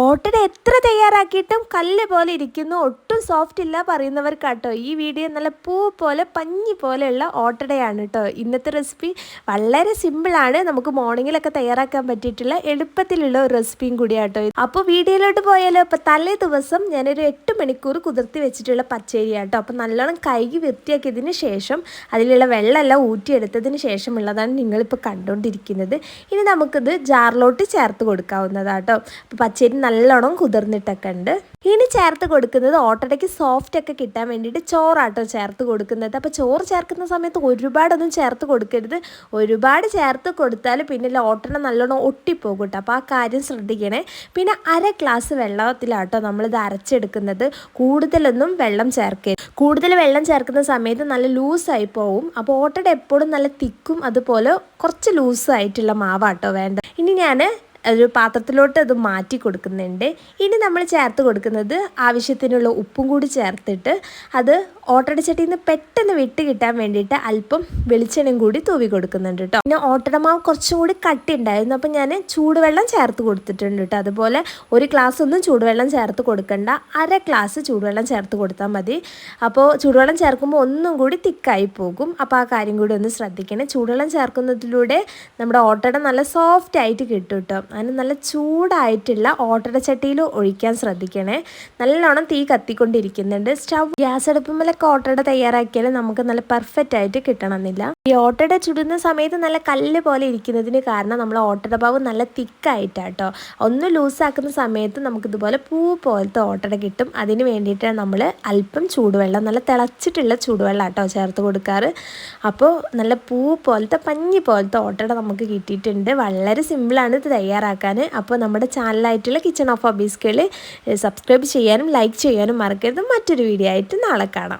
ഓട്ടട എത്ര തയ്യാറാക്കിയിട്ടും കല്ല് പോലെ ഇരിക്കുന്നു. ഒട്ടും സോഫ്റ്റ് ഇല്ല പറയുന്നവർക്ക് കേട്ടോ ഈ വീഡിയോ നല്ല പൂ പോലെ പഞ്ഞി പോലെയുള്ള ഓട്ടടയാണ് കേട്ടോ ഇന്നത്തെ റെസിപ്പി വളരെ സിമ്പിളാണ് നമുക്ക് മോർണിംഗിലൊക്കെ തയ്യാറാക്കാൻ പറ്റിയിട്ടുള്ള എളുപ്പത്തിലുള്ള ഒരു റെസിപ്പിയും കൂടിയാട്ടോ. അപ്പോൾ വീഡിയോയിലോട്ട് പോയാലോ? അപ്പോൾ തലേ ദിവസം ഞാനൊരു എട്ട് മണിക്കൂർ കുതിർത്തി വെച്ചിട്ടുള്ള പച്ചരിയാണ് കേട്ടോ അപ്പോൾ നല്ലോണം കൈകി വൃത്തിയാക്കിയതിന് ശേഷം അതിലുള്ള വെള്ളമെല്ലാം ഊറ്റിയെടുത്തതിന് ശേഷമുള്ളതാണ് നിങ്ങളിപ്പോൾ കണ്ടുകൊണ്ടിരിക്കുന്നത് ഇനി നമുക്കിത് ജാറിലോട്ട് ചേർത്ത് കൊടുക്കാവുന്നതാട്ടോ. അപ്പോൾ പച്ചരി നല്ലോണം കുതിർന്നിട്ടൊക്കെ ഉണ്ട്. ഇനി ചേർത്ത് കൊടുക്കുന്നത് ഓട്ടടയ്ക്ക് സോഫ്റ്റ് ഒക്കെ കിട്ടാൻ വേണ്ടിയിട്ട് ചോറാട്ടോ ചേർത്ത് കൊടുക്കുന്നത്. അപ്പോൾ ചോറ് ചേർക്കുന്ന സമയത്ത് ഒരുപാടൊന്നും ചേർത്ത് കൊടുക്കരുത്. ഒരുപാട് ചേർത്ത് കൊടുത്താൽ പിന്നെ ഓട്ടണ നല്ലോണം ഒട്ടിപ്പോകും കേട്ടോ അപ്പോൾ ആ കാര്യം ശ്രദ്ധിക്കണേ. പിന്നെ അര ഗ്ലാസ് വെള്ളത്തിലാട്ടോ നമ്മളിത് അരച്ചെടുക്കുന്നത്. കൂടുതലൊന്നും വെള്ളം ചേർക്കരുത്. കൂടുതൽ വെള്ളം ചേർക്കുന്ന സമയത്ത് നല്ല ലൂസായി പോവും. അപ്പോൾ ഓട്ടട എപ്പോഴും നല്ല തിക്കും അതുപോലെ കുറച്ച് ലൂസായിട്ടുള്ള മാവാട്ടോ വേണ്ട ഇനി ഞാൻ ഒരു പാത്രത്തിലോട്ട് അത് മാറ്റി കൊടുക്കുന്നുണ്ട്. ഇനി നമ്മൾ ചേർത്ത് കൊടുക്കുന്നത് ആവശ്യത്തിനുള്ള ഉപ്പും കൂടി ചേർത്തിട്ട് അത് ഓട്ടട ചട്ടിയിൽ നിന്ന് പെട്ടെന്ന് വിട്ട് കിട്ടാൻ വേണ്ടിയിട്ട് അല്പം വെളിച്ചെണ്ണയും കൂടി തൂവി കൊടുക്കുന്നുണ്ട് കേട്ടോ പിന്നെ ഓട്ടട മാവ് കുറച്ചും കൂടി കട്ടി ഉണ്ടായിരുന്നു അപ്പോൾ ഞാൻ ചൂടുവെള്ളം ചേർത്ത് കൊടുത്തിട്ടുണ്ട് കേട്ടോ അതുപോലെ ഒരു ഗ്ലാസ് ഒന്നും ചൂടുവെള്ളം ചേർത്ത് കൊടുക്കണ്ട. അര ഗ്ലാസ് ചൂടുവെള്ളം ചേർത്ത് കൊടുത്താൽ മതി. അപ്പോൾ ചൂടുവെള്ളം ചേർക്കുമ്പോൾ ഒന്നും കൂടി തിക്കായി പോകും. അപ്പോൾ ആ കാര്യം കൂടി ഒന്ന് ശ്രദ്ധിക്കണം. ചൂടുവെള്ളം ചേർക്കുന്നതിലൂടെ നമ്മുടെ ഓട്ടട നല്ല സോഫ്റ്റ് ആയിട്ട് കിട്ടും കേട്ടോ അതിന് നല്ല ചൂടായിട്ടുള്ള ഓട്ടട ചട്ടിയിൽ ഒഴിക്കാൻ ശ്രദ്ധിക്കണേ. നല്ലോണം തീ കത്തിക്കൊണ്ടിരിക്കുന്നുണ്ട്. സ്റ്റൗ ഗ്യാസ് അടുപ്പുമ്പോഴൊക്കെ ഓട്ടട തയ്യാറാക്കിയാൽ നമുക്ക് നല്ല പെർഫെക്റ്റ് ആയിട്ട് കിട്ടണമെന്നില്ല. ഈ ഓട്ടട ചുടുന്ന സമയത്ത് നല്ല കല്ല് പോലെ ഇരിക്കുന്നതിന് കാരണം നമ്മൾ ഓട്ടട പാവ് നല്ല തിക്കായിട്ടാട്ടോ. ഒന്ന് ലൂസാക്കുന്ന സമയത്ത് നമുക്കിതുപോലെ പൂ പോലത്തെ ഓട്ടട കിട്ടും. അതിന് വേണ്ടിയിട്ടാണ് നമ്മൾ അല്പം ചൂടുവെള്ളം നല്ല തിളച്ചിട്ടുള്ള ചൂടുവെള്ളം ആട്ടോ ചേർത്ത് കൊടുക്കാറ്. അപ്പോൾ നല്ല പൂ പോലത്തെ പഞ്ഞി പോലത്തെ ഓട്ടട നമുക്ക് കിട്ടിയിട്ടുണ്ട്. വളരെ സിമ്പിളാണ് ഇത് തയ്യാറാക്കാൻ അപ്പോൾ നമ്മുടെ ചാനലായിട്ടുള്ള കിച്ചൺ ഓഫ് ഹോബീസ്കളിൽ സബ്സ്ക്രൈബ് ചെയ്യാനും ലൈക്ക് ചെയ്യാനും മറക്കരുത്. മറ്റൊരു വീഡിയോ ആയിട്ട് നാളെ കാണാം.